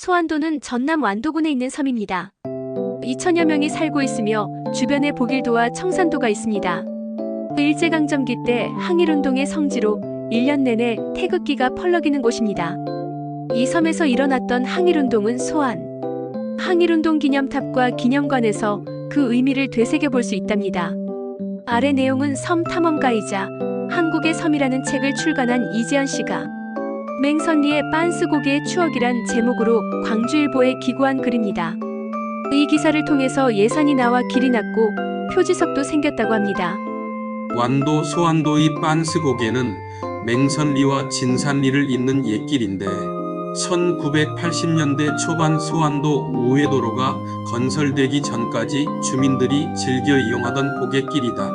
소안도는 전남 완도군에 있는 섬입니다. 2천여 명이 살고 있으며 주변에 보길도와 청산도가 있습니다. 일제강점기 때 항일운동의 성지로 1년 내내 태극기가 펄럭이는 곳입니다. 이 섬에서 일어났던 항일운동은 소안, 항일운동 기념탑과 기념관에서 그 의미를 되새겨 볼 수 있답니다. 아래 내용은 섬 탐험가이자 한국의 섬이라는 책을 출간한 이재현 씨가 맹선리의 빤스 고개의 추억이란 제목으로 광주일보에 기고한 글입니다. 이 기사를 통해서 예산이 나와 길이 났고 표지석도 생겼다고 합니다. 완도 소안도의 빤스 고개는 맹선리와 진산리를 잇는 옛길인데 1980년대 초반 소안도 우회도로가 건설되기 전까지 주민들이 즐겨 이용하던 고갯길이다.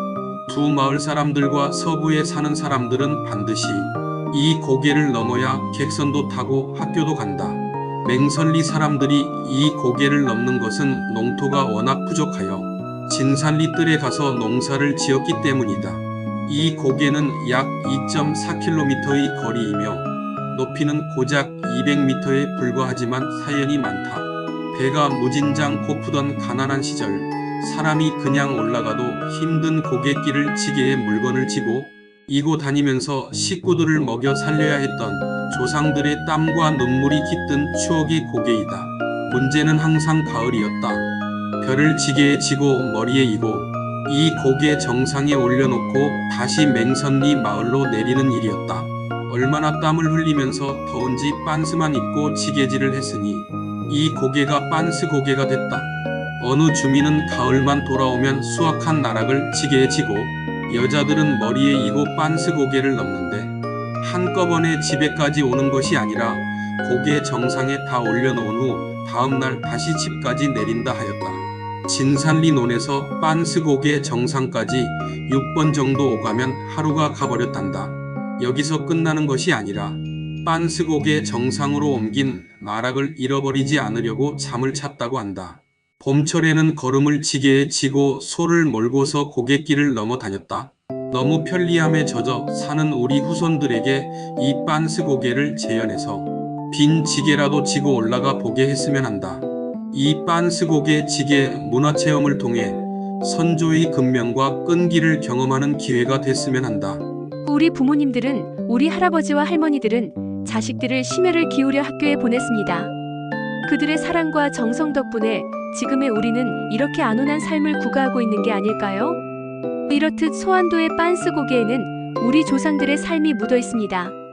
두 마을 사람들과 서부에 사는 사람들은 반드시 이 고개를 넘어야 객선도 타고 학교도 간다. 맹선리 사람들이 이 고개를 넘는 것은 농토가 워낙 부족하여 진산리 뜰에 가서 농사를 지었기 때문이다. 이 고개는 약 2.4km의 거리이며 높이는 고작 200m에 불과하지만 사연이 많다. 배가 무진장 고프던 가난한 시절 사람이 그냥 올라가도 힘든 고갯길을 지게에 물건을 지고 이고 다니면서 식구들을 먹여 살려야 했던 조상들의 땀과 눈물이 깃든 추억의 고개이다. 문제는 항상 가을이었다. 별을 지게에 지고 머리에 이고 이 고개 정상에 올려놓고 다시 맹선리 마을로 내리는 일이었다. 얼마나 땀을 흘리면서 더운지 빤스만 입고 지게질을 했으니 이 고개가 빤스 고개가 됐다. 어느 주민은 가을만 돌아오면 수확한 나락을 지게에 지고 여자들은 머리에 이고 빤스 고개를 넘는데 한꺼번에 집에까지 오는 것이 아니라 고개 정상에 다 올려놓은 후 다음날 다시 집까지 내린다 하였다. 진산리 논에서 빤스 고개 정상까지 6번 정도 오가면 하루가 가버렸단다. 여기서 끝나는 것이 아니라 빤스 고개 정상으로 옮긴 나락을 잃어버리지 않으려고 잠을 찼다고 한다. 봄철에는 걸음을 지게에 지고 소를 몰고서 고갯길을 넘어 다녔다. 너무 편리함에 젖어 사는 우리 후손들에게 이 빤스 고개를 재현해서 빈 지게라도 지고 올라가 보게 했으면 한다. 이 빤스 고개 지게 문화체험을 통해 선조의 근면과 끈기를 경험하는 기회가 됐으면 한다. 우리 부모님들은 우리 할아버지와 할머니들은 자식들을 심혈을 기울여 학교에 보냈습니다. 그들의 사랑과 정성 덕분에 지금의 우리는 이렇게 안온한 삶을 구가하고 있는 게 아닐까요? 이렇듯 소환도의 빤스 고개에는 우리 조상들의 삶이 묻어 있습니다.